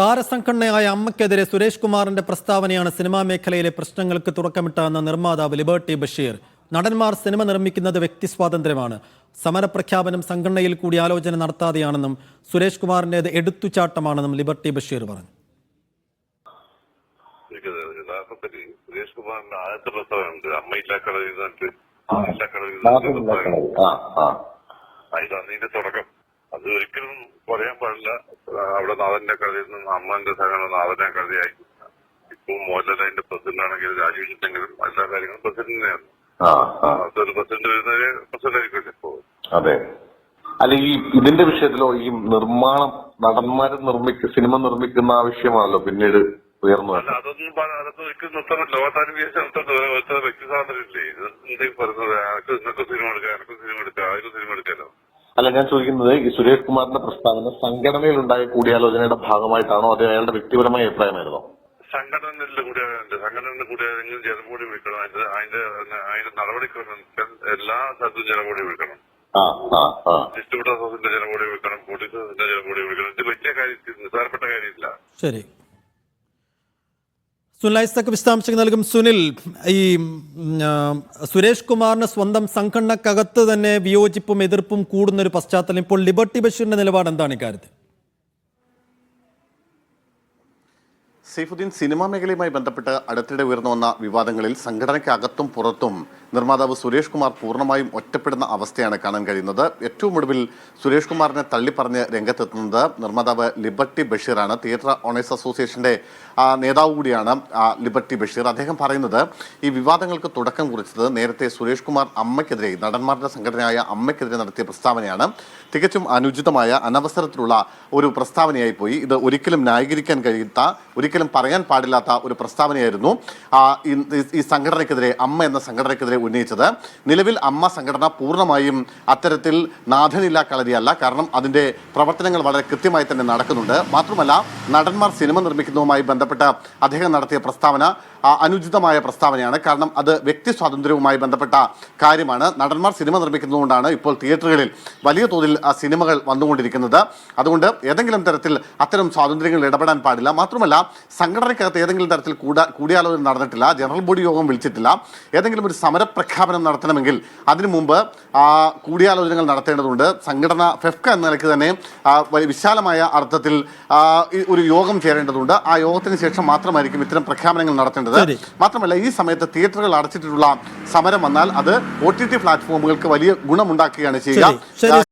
താരസംഘടനയായ അമ്മയ്ക്കെതിരെ സുരേഷ് കുമാറിന്റെ പ്രസ്താവനയാണ് സിനിമാ മേഖലയിലെ പ്രശ്നങ്ങൾക്ക് തുറക്കമിട്ടതെന്ന നിർമ്മാതാവ് ലിബർട്ടി ബഷീർ. നടന്മാർ സിനിമ നിർമ്മിക്കുന്നത് വ്യക്തി സ്വാതന്ത്ര്യമാണ്. സമരപ്രഖ്യാപനം സംഘടനയിൽ കൂടി ആലോചന നടത്താതെയാണെന്നും സുരേഷ് കുമാറിന്റേത് എടുത്തുചാട്ടമാണെന്നും ലിബർട്ടി ബഷീർ പറഞ്ഞു. യഥാർത്ഥത്തിൽ സുരേഷ് കുമാറിന്റെ ആദ്യത്തെ പ്രസ്താവനയുണ്ട് അമ്മയില്ലാ അതിന്റെ തുടക്കം. അത് ഒരിക്കലും പറയാൻ പാടില്ല. അവിടെ നാഥന്റെ കഥയിൽ നിന്ന് അമ്മന്റെ സഹകരണം നാഥന്റെ കഥയായി. ഇപ്പൊ മോഹൻലാലിന്റെ പ്രസിഡന്റ് ആണെങ്കിൽ രാജിവെച്ചിട്ടെങ്കിലും എല്ലാ കാര്യങ്ങളും പ്രസിഡന്റ് തന്നെയാണ്. അതൊരു പ്രസിഡന്റ് വരുന്നവര് പ്രസിഡന്റ് ആയിരിക്കും ഇപ്പോ. അതെ. അല്ലെങ്കിൽ ഇതിന്റെ വിഷയത്തിലോ ഈ നിർമ്മാണം നടന്മാരെ നിർമ്മിക്ക സിനിമ നിർമ്മിക്കുന്ന ആവശ്യമാണല്ലോ പിന്നീട് ഉയർന്നു അല്ല അതൊന്നും അതൊന്നും ഒരിക്കലും നിർത്താൻ പറ്റില്ല ലോകത്താനും വിദേശം നിർത്താൻ വ്യക്തി സ്വാതന്ത്ര്യമില്ലേ ഇത് എന്തെങ്കിലും പറയുന്നത്? എനിക്ക് നിങ്ങൾക്ക് സിനിമ എടുക്കാം എനിക്ക് സിനിമ എടുക്കാം ആർക്കും സിനിമ എടുക്കാലോ അല്ല ഞാൻ ചോദിക്കുന്നത് ഈ സുരേഷ് കുമാറിന്റെ പ്രസ്താവന സംഘടനയിൽ ഉണ്ടായ കൂടിയാലോചനയുടെ ഭാഗമായിട്ടാണോ? അത് അയാളുടെ വ്യക്തിപരമായ അഭിപ്രായമായിരുന്നോ? സംഘടനയിലെ കൂടിയാലോചന സംഘടനയുടെ കൂടിയാലോചനയിൽ ഏതെങ്കിലും ജനകൂടി വിളിക്കണം. അതിന്റെ അതിന്റെ അതിന്റെ നടപടിക്രമം എല്ലാ സ്ഥലത്തും ജനകൂടി വിളിക്കണം. ആ ആ ആ. ഡിസ്ട്രിബ്യൂട്ടർ ഹൗസിന്റെ ജനകൂടി വിളിക്കണം. പോലീസ് ഹൗസിന്റെ ജനകൂടി വിളിക്കണം. ഇത് വലിയ കാര്യം നിസ്സാരപ്പെട്ട കാര്യമില്ല. ശരി. സുനിൽ വിശദാംശങ്ങൾ നൽകും. സുനിൽ ഈ സുരേഷ് കുമാറിന് സ്വന്തം സംഘടനക്കകത്ത് തന്നെ വിയോജിപ്പും എതിർപ്പും കൂടുന്ന ഒരു പശ്ചാത്തലം. ഇപ്പോൾ ലിബർട്ടി ബഷീറിന്റെ നിലപാട് എന്താണ് ഇക്കാര്യത്തിൽ? സൈഫുദ്ദീൻ സിനിമാ മേഖലയുമായി ബന്ധപ്പെട്ട് അടുത്തിടെ ഉയർന്നു വന്ന വിവാദങ്ങളിൽ സംഘടനയ്ക്കകത്തും പുറത്തും നിർമ്മാതാവ് സുരേഷ് കുമാർ പൂർണമായും ഒറ്റപ്പെടുന്ന അവസ്ഥയാണ് കാണാൻ കഴിയുന്നത്. ഏറ്റവും ഒടുവിൽ സുരേഷ് കുമാറിനെ തള്ളിപ്പറഞ്ഞ് രംഗത്തെത്തുന്നത് നിർമ്മാതാവ് ലിബർട്ടി ബഷീറാണ്. തിയേറ്റർ ഓണേഴ്സ് അസോസിയേഷന്റെ നേതാവ് കൂടിയാണ് ലിബർട്ടി ബഷീർ. അദ്ദേഹം പറയുന്നത് ഈ വിവാദങ്ങൾക്ക് തുടക്കം കുറിച്ചത് നേരത്തെ സുരേഷ് കുമാർ അമ്മയ്ക്കെതിരെ നടന്മാരുടെ സംഘടനയായ അമ്മയ്ക്കെതിരെ നടത്തിയ പ്രസ്താവനയാണ്. തികച്ചും അനുചിതമായ അനവസരത്തിലുള്ള ഒരു പ്രസ്താവനയായി പോയി. ഇത് ഒരിക്കലും ന്യായീകരിക്കാൻ കഴിയാത്ത ഒരിക്കലും പറയാൻ പാടില്ലാത്ത ഒരു പ്രസ്താവനയായിരുന്നു ഈ- സംഘടനയ്ക്കെതിരെ അമ്മ എന്ന സംഘടനയ്ക്കെതിരെ ഉന്നയിച്ചത്. നിലവിൽ അമ്മ സംഘടന പൂർണമായും അത്തരത്തിൽ നാഥനില്ലാ കളരിയല്ല കാരണം അതിന്റെ പ്രവർത്തനങ്ങൾ വളരെ കൃത്യമായി തന്നെ നടക്കുന്നുണ്ട്. മാത്രമല്ല നടന്മാർ സിനിമ നിർമ്മിക്കുന്നതുമായി ബന്ധപ്പെട്ട അദ്ദേഹം നടത്തിയ പ്രസ്താവന അനുചിതമായ പ്രസ്താവനയാണ്. കാരണം അത് വ്യക്തി സ്വാതന്ത്ര്യവുമായി ബന്ധപ്പെട്ട കാര്യമാണ്. നടന്മാർ സിനിമ നിർമ്മിക്കുന്നതുകൊണ്ടാണ് ഇപ്പോൾ തിയേറ്ററുകളിൽ വലിയ തോതിൽ സിനിമകൾ വന്നുകൊണ്ടിരിക്കുന്നത്. അതുകൊണ്ട് ഏതെങ്കിലും തരത്തിൽ അത്തരം സ്വാതന്ത്ര്യങ്ങളിൽ ഇടപെടാൻ പാടില്ല. മാത്രമല്ല സംഘടനയ്ക്കകത്ത് ഏതെങ്കിലും തരത്തിൽ കൂടാ കൂടിയാലോചന നടന്നിട്ടില്ല ജനറൽ ബോഡി യോഗം വിളിച്ചിട്ടില്ല ഏതെങ്കിലും ഒരു സമരപ്രഖ്യാപനം നടത്തണമെങ്കിൽ അതിനു മുമ്പ് കൂടിയാലോചനകൾ നടത്തേണ്ടതുണ്ട്. സംഘടന ഫെഫ്ക എന്ന നിലയ്ക്ക് തന്നെ വിശാലമായ അർത്ഥത്തിൽ ഒരു യോഗം ചേരേണ്ടതുണ്ട്. ആ യോഗത്തിന് ശേഷം മാത്രമായിരിക്കും ഇത്തരം പ്രഖ്യാപനങ്ങൾ നടത്തേണ്ടത്. മാത്രമല്ല ഈ സമയത്ത് തിയേറ്ററുകൾ അടച്ചിട്ടുള്ള സമരം വന്നാൽ അത് ഒ ടി ടി പ്ലാറ്റ്ഫോമുകൾക്ക് വലിയ ഗുണമുണ്ടാക്കുകയാണ് ചെയ്യുക.